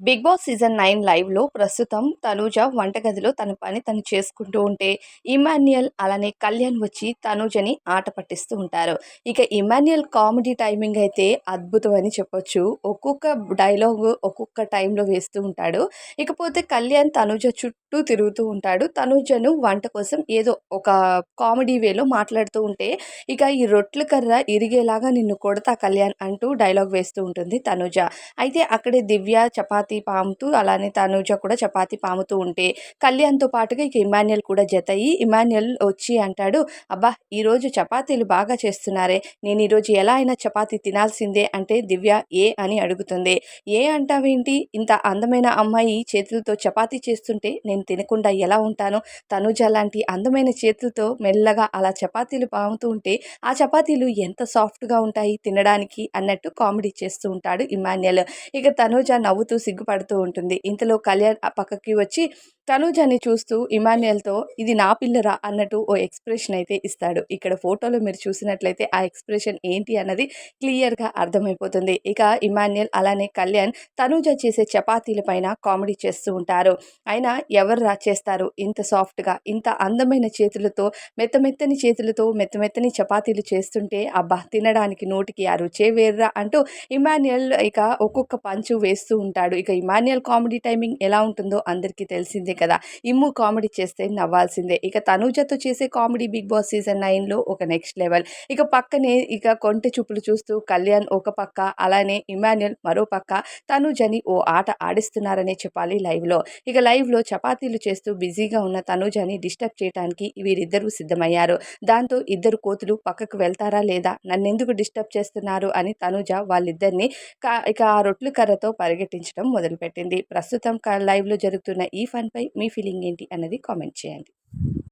Big boss season nine లైవ్లో ప్రస్తుతం తనూజ వంటగదిలో తన పని తను చేసుకుంటూ ఉంటే ఇమాన్యుయల్ అలానే కళ్యాణ్ వచ్చి తనూజని ఆట పట్టిస్తూ ఉంటారు. ఇక ఇమాన్యుయల్ కామెడీ టైమింగ్ అయితే అద్భుతం అని చెప్పొచ్చు. ఒక్కొక్క డైలాగ్ ఒక్కొక్క టైంలో వేస్తూ ఉంటాడు. ఇకపోతే కళ్యాణ్ తనూజ చుట్టూ తిరుగుతూ ఉంటాడు. తనూజను వంట కోసం ఏదో ఒక కామెడీ వేలో మాట్లాడుతూ ఉంటే ఇక ఈ రొట్టెల కర్ర ఇరిగేలాగా నిన్ను కొడతా కళ్యాణ్ అంటూ డైలాగ్ వేస్తూ ఉంటుంది తనూజ. అయితే అక్కడే దివ్య చపాతి పాముతూ అలానే తనూజ కూడా చపాతి పాముతూ ఉంటే కళ్యాణ్తో పాటుగా ఇక ఇమాన్యుయల్ కూడా జత అయ్యి ఇమాన్యుయల్ వచ్చి అంటాడు అబ్బా ఈరోజు చపాతీలు బాగా చేస్తున్నారే నేను ఈరోజు ఎలా అయినా చపాతీ తినాల్సిందే అంటే దివ్య ఏ అని అడుగుతుంది. ఏ అంటావేంటి? ఇంత అందమైన అమ్మాయి చేతులతో చపాతీ చేస్తుంటే నేను తినకుండా ఎలా ఉంటాను? తనుజ లాంటి అందమైన చేతులతో మెల్లగా అలా చపాతీలు పాముతూ ఉంటే ఆ చపాతీలు ఎంత సాఫ్ట్గా ఉంటాయి తినడానికి అన్నట్టు కామెడీ చేస్తూ ఉంటాడు ఇమాన్యుయల్. ఇక తనుజ నవ్వుతూ సిగ్గుపడుతూ ఉంటుంది. ఇంతలో కళ్యాణ్ ఆ పక్కకి వచ్చి తనూజని చూస్తూ ఇమాన్యుయల్తో ఇది నా పిల్లరా అన్నట్టు ఓ ఎక్స్ప్రెషన్ అయితే ఇస్తాడు. ఇక్కడ ఫోటోలో మీరు చూసినట్లయితే ఆ ఎక్స్ప్రెషన్ ఏంటి అన్నది క్లియర్గా అర్థమైపోతుంది. ఇక ఇమాన్యుయల్ అలానే కళ్యాణ్ తనూజ చేసే చపాతీల పైన కామెడీ చేస్తూ ఉంటారు. అయినా ఎవరు రా చేస్తారు ఇంత సాఫ్ట్గా ఇంత అందమైన చేతులతో మెత్తమెత్తని చేతులతో మెత్తమెత్తని చపాతీలు చేస్తుంటే అబ్బా తినడానికి నోటికి ఆ రుచే వేర్రా అంటూ ఇమాన్యుయల్ ఇక ఒక్కొక్క పంచు వేస్తూ ఉంటాడు. ఇక ఇమాన్యుయల్ కామెడీ టైమింగ్ ఎలా ఉంటుందో అందరికీ తెలిసిందే కదా. ఇమ్ము కామెడీ చేస్తే నవ్వాల్సిందే. ఇక తనూజతో చేసే కామెడీ బిగ్ బాస్ సీజన్ నైన్లో ఒక నెక్స్ట్ లెవెల్. ఇక పక్కనే ఇక కొంటె చూపులు చూస్తూ కళ్యాణ్ ఒక పక్క అలానే ఇమాన్యుల్ మరో పక్క తనూజని ఓ ఆట ఆడిస్తున్నారనే చెప్పాలి లైవ్లో. ఇక లైవ్లో చపాతీలు చేస్తూ బిజీగా ఉన్న తనూజని డిస్టర్బ్ చేయడానికి వీరిద్దరూ సిద్ధమయ్యారు. దాంతో ఇద్దరు కోతులు పక్కకు వెళ్తారా లేదా నన్నెందుకు డిస్టర్బ్ చేస్తున్నారు అని తనుజ వాళ్ళిద్దరిని ఇక ఆ రొట్లు కర్రతో పరిగెట్టించడం మొదలుపెట్టింది. ప్రస్తుతం లైవ్లో జరుగుతున్న ఈ ఫన్పై మీ ఫీలింగ్ ఏంటి అన్నది కామెంట్ చేయండి.